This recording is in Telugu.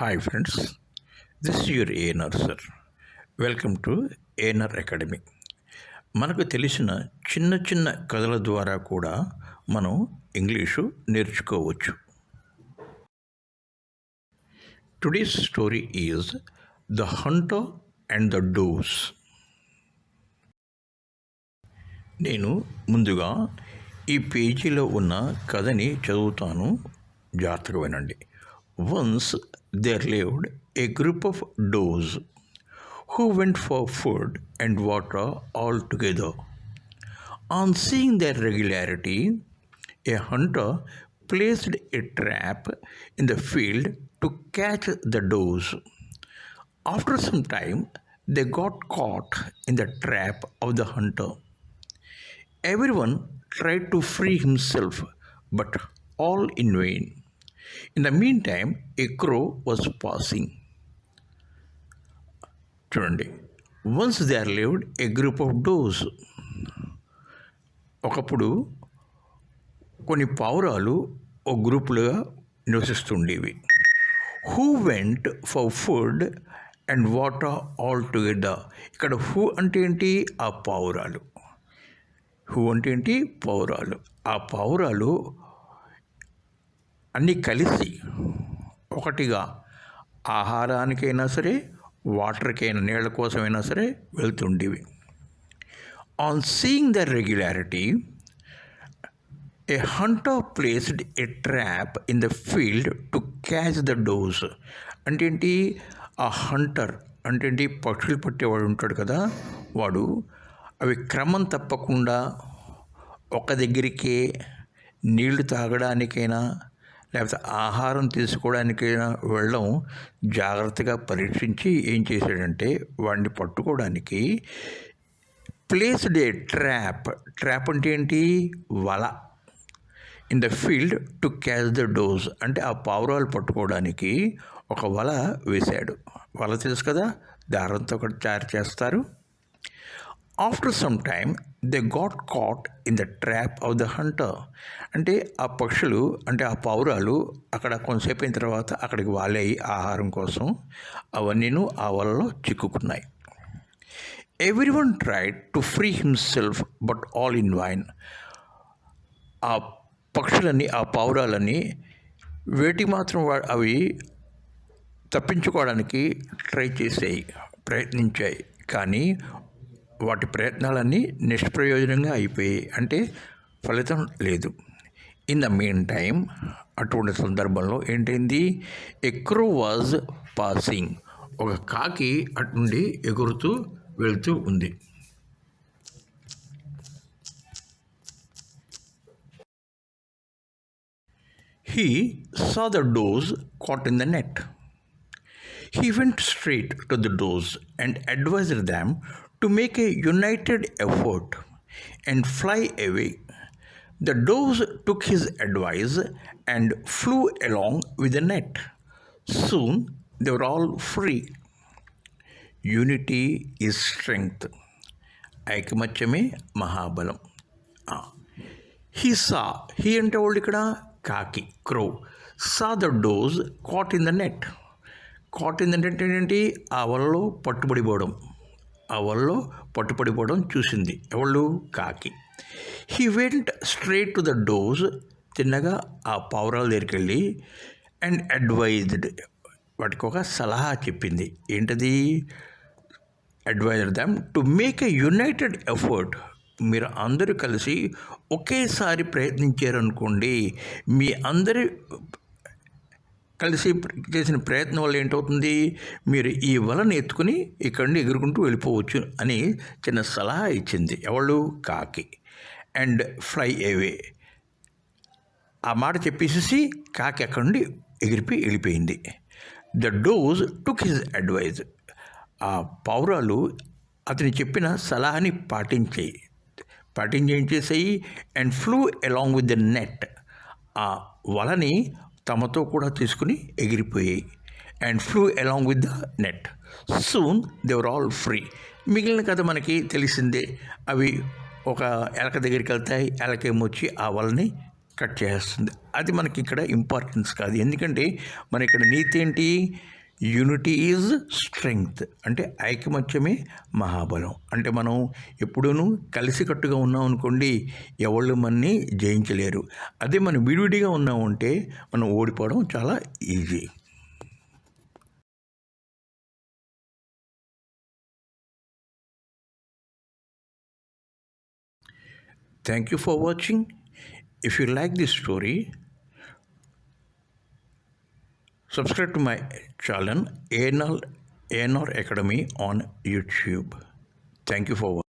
హాయ్ ఫ్రెండ్స్ దిస్ యువర్ ఏనర్ సార్ వెల్కమ్ టు ఏనర్ అకాడమీ మనకు తెలిసిన చిన్న చిన్న కథల ద్వారా కూడా మనం ఇంగ్లీషు నేర్చుకోవచ్చు. Today's story is the hunter and the doves నేను ముందుగా ఈ పేజీలో ఉన్న కథని చదువుతాను. జాగ్రత్తగా వినండి. Once there lived a group of does who went for food and water all together. On seeing their regularity, a hunter placed a trap in the field to catch the does. After some time, they got caught in the trap of the hunter. Everyone tried to free himself, but all in vain. In the meantime, a crow was passing. చూడండి once there lived a group of doves ఒకప్పుడు కొన్ని పావురాలు ఒక గ్రూపులుగా నివసిస్తుండేవి. Who went for food and water all together ఇక్కడ హూ అంటే ఏంటి? ఆ పావురాలు. హూ అంటే ఏంటి? పావురాలు. ఆ పావురాలు అన్నీ కలిసి ఒకటిగా ఆహారానికైనా సరే వాటర్కైనా నీళ్ళ కోసమైనా సరే వెళ్తుండేవి. On seeing the regularity a hunter placed a trap in the field to catch the doves అంటే ఏంటి? ఆ హంటర్ అంటే ఏంటి? పక్షులు పట్టేవాడు ఉంటాడు కదా వాడు అవి క్రమం తప్పకుండా ఒక దగ్గరికే నీళ్ళు తాగడానికైనా లేకపోతే ఆహారం తీసుకోవడానికి వెళ్ళడం జాగ్రత్తగా పరీక్షించి ఏం చేశాడంటే వాడిని పట్టుకోవడానికి ప్లేస్డ్ ఏ ట్రాప్. ట్రాప్ అంటే ఏంటి? వల. In the field to catch the doves. అంటే ఆ పావురాలు పట్టుకోవడానికి ఒక వల వేశాడు. వల తెలుసు కదా? దారంతో ఒకటి తయారు చేస్తారు. After some time they got caught in the trap of the hunter అంటే ఆ పక్షులు అంటే ఆ పావురాలు అక్కడ కొంతసేపు అయిన తర్వాత అక్కడికి వాలేయి ఆహారం కోసం అవన్నీను ఆ వలలో చిక్కుకున్నాయి. Every one tried to free himself but all in vain ఆ పక్షులన్నీ ఆ పావురాలని వేటి మాత్రం వా- అవి తప్పించుకోవడానికి ట్రై చేసాయి ప్రయత్నించాయి. కానీ వాటి ప్రయత్నాలన్నీ నిష్ప్రయోజనంగా అయిపోయాయి అంటే ఫలితం లేదు. ఇన్ ద మెయిన్ టైం అటువంటి సందర్భంలో ఏంటైంది? ఎక్రో వాజ్ పాసింగ్ ఒక కాకి అటుండి ఎగురుతూ వెళ్తూ ఉంది. He saw the doves caught in the net He went straight to the does and advised them to make a united effort and fly away. The does took his advice and flew along with the net. Soon they were all free. Unity is strength. ఐకమత్యమే మహాబలం హీ సా హీ అంటే వాళ్ళు ఇక్కడ కాకి crow saw the doves caught in the net కాటింది ఏంటంటే ఏంటి? ఏంటంటే ఆ వలలో పట్టుబడిపోవడం. ఆ వలలో పట్టుబడిపోవడం చూసింది. ఎవళ్ళు? కాకి. He went straight to the doves తిన్నగా ఆ పావురాల దగ్గరికి వెళ్ళి అండ్ అడ్వైజ్డ్ వాటికి ఒక సలహా చెప్పింది. ఏంటది? Advised them to make a united effort మీరు అందరూ కలిసి ఒకేసారి ప్రయత్నించారనుకోండి మీ అందరి కలిసి చేసిన ప్రయత్నం వల్ల ఏంటవుతుంది? మీరు ఈ వలను ఎత్తుకుని ఇక్కడి నుండి ఎగురుకుంటూ వెళ్ళిపోవచ్చు అని చిన్న సలహా ఇచ్చింది. ఎవళ్ళు? కాకి. And fly away. ఆ మాట చెప్పేసేసి కాకి అక్కడి నుండి ఎగిరిపోయి వెళ్ళిపోయింది. The doves took his advice. ఆ పౌరాలు అతని చెప్పిన సలహాని పాటించాయి. పాటించేసేయి and flew along with the net. ఆ వలని తమతో కూడా తీసుకుని ఎగిరిపోయాయి. And flew along with the net soon they were all free మిగిలిన కథ మనకి తెలిసిందే. అవి ఒక ఎలక దగ్గరికి వెళ్తాయి. ఎలకేమొచ్చి ఆ వలని కట్ చేస్తుంది. అది మనకి ఇక్కడ ఇంపార్టెన్స్ కాదు. ఎందుకంటే మన ఇక్కడ నీతి ఏంటి? యూనిటీ ఈజ్ స్ట్రెంగ్త్ అంటే ఐకమత్యమే మహాబలం. అంటే మనం ఎప్పుడూనూ కలిసికట్టుగా ఉన్నాం అనుకోండి ఎవళ్ళు మనని జయించలేరు. అదే మనం విడివిడిగా ఉన్నామంటే మనం ఓడిపోవడం చాలా easy. Thank you for watching if you like this story subscribe to my channel ANR, ANR Academy on YouTube. Thank you for watching.